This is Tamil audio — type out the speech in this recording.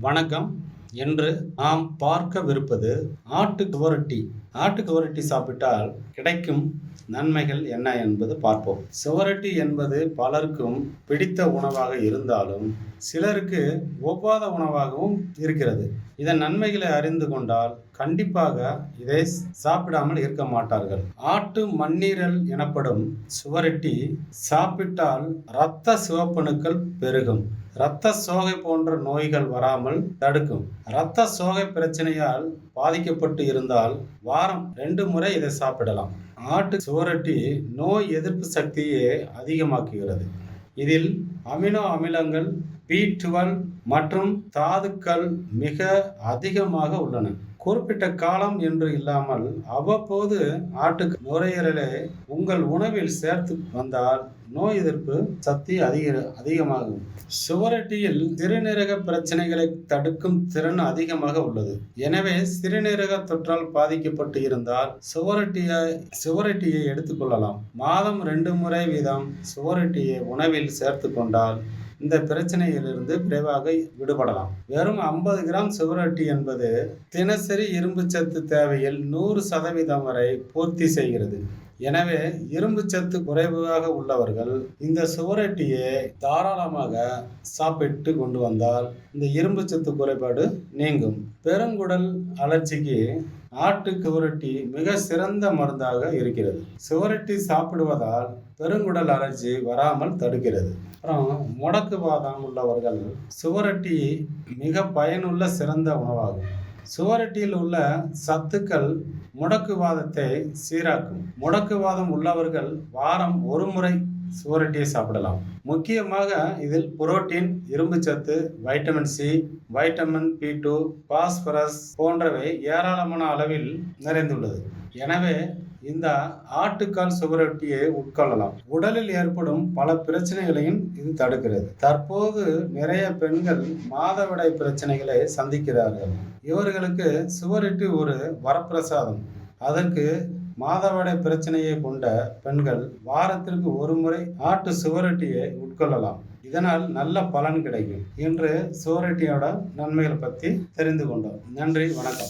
வணக்கம். என்று நாம் பார்க்கவிருப்பது ஆட்டு சுவரொட்டி. ஆட்டு சுவரொட்டி சாப்பிட்டால் கிடைக்கும் நன்மைகள் என்ன என்பது பார்ப்போம். சுவரொட்டி என்பது பலருக்கும் பிடித்த உணவாக இருந்தாலும் சிலருக்கு ஒவ்வாத உணவாகவும் இருக்கிறது. இதன் நன்மைகளை அறிந்து கொண்டால் கண்டிப்பாக இதை சாப்பிடாமல் இருக்க மாட்டார்கள். ஆட்டு மண்ணீரல் எனப்படும் சுவரொட்டி சாப்பிட்டால் இரத்த சிவப்பணுக்கள் பெருகும். இரத்த சோகை போன்ற நோய்கள் வராமல் தடுக்கும். இரத்த சோகை பிரச்சனையால் பாதிக்கப்பட்டு இருந்தால் வாரம் ரெண்டு முறை இதை சாப்பிடலாம். ஆட்டு சுவரொட்டி நோய் எதிர்ப்பு சக்தியை அதிகமாக்குகிறது. இதில் அமினோ அமிலங்கள் பி டுவெல் மற்றும் தாதுக்கள் மிக அதிகமாக உள்ளன. குறிப்பிட்ட காலம் என்று இல்லாமல் அவ்வப்போது ஆட்டுக்கு நுரையீரலை உங்கள் உணவில் சேர்த்து வந்தால் நோய் எதிர்ப்பு சக்தி அதிக அதிகமாகும். சுவரொட்டியில் சிறுநீரக பிரச்சனைகளை தடுக்கும் திறன் அதிகமாக உள்ளது. எனவே சிறுநீரக தொற்றால் பாதிக்கப்பட்டு இருந்தால் சுவரட்டியை சுவரட்டியை எடுத்துக்கொள்ளலாம் மாதம் ரெண்டு முறை வீதம் சுவரொட்டியை உணவில் சேர்த்து கொண்டால் இந்த பிரச்சனையிலிருந்து விரைவாக விடுபடலாம். வெறும் ஐம்பது கிராம் சுவரொட்டி என்பது தினசரி இரும்புச்சத்து தேவையில் நூறு சதவீதம் வரை பூர்த்தி செய்கிறது. எனவே இரும்புச்சத்து குறைவாக உள்ளவர்கள் இந்த சுவரொட்டியை தாராளமாக சாப்பிட்டு கொண்டு வந்தால் இந்த இரும்புச்சத்து குறைபாடு நீங்கும். பெருங்குடல் அலர்ச்சிக்கு ஆட்டு சுவரொட்டி மிக சிறந்த மருந்தாக இருக்கிறது. சுவரொட்டி சாப்பிடுவதால் பெருங்குடல் அலர்ஜி வராமல் தடுக்கிறது. அப்புறம் முடக்கு வாதம் உள்ளவர்கள் சுவரொட்டி மிக பயனுள்ள சிறந்த உணவாகும். சுவரொட்டியில் உள்ள சத்துக்கள் முடக்குவாதத்தை சீராக்கும். முடக்குவாதம் உள்ளவர்கள் வாரம் ஒரு முறை சுவரொட்டியை சாப்பிடலாம். முக்கியமாக இதில் புரோட்டீன் இரும்புச்சத்து vitamin C vitamin B two phosphorus போன்றவை ஏராளமான அளவில் நிறைந்துள்ளது. எனவே இந்த ஆட்டுக்கால் சுவரொட்டியை உட்கொள்ளலாம். உடலில் ஏற்படும் பல பிரச்சனைகளையும் இது தடுக்கிறது. தற்போது நிறைய பெண்கள் மாதவிடாய் பிரச்சனைகளை சந்திக்கிறார்கள். இவர்களுக்கு சுவரொட்டி ஒரு வரப்பிரசாதம். அதற்கு மாதவிடை பிரச்சனையை கொண்ட பெண்கள் வாரத்திற்கு ஒரு முறை ஆட்டு சுவரொட்டியை உட்கொள்ளலாம். இதனால் நல்ல பலன் கிடைக்கும் இன்று சுவரொட்டியோட நன்மைகளை பற்றி தெரிந்து கொண்டோம். நன்றி வணக்கம்.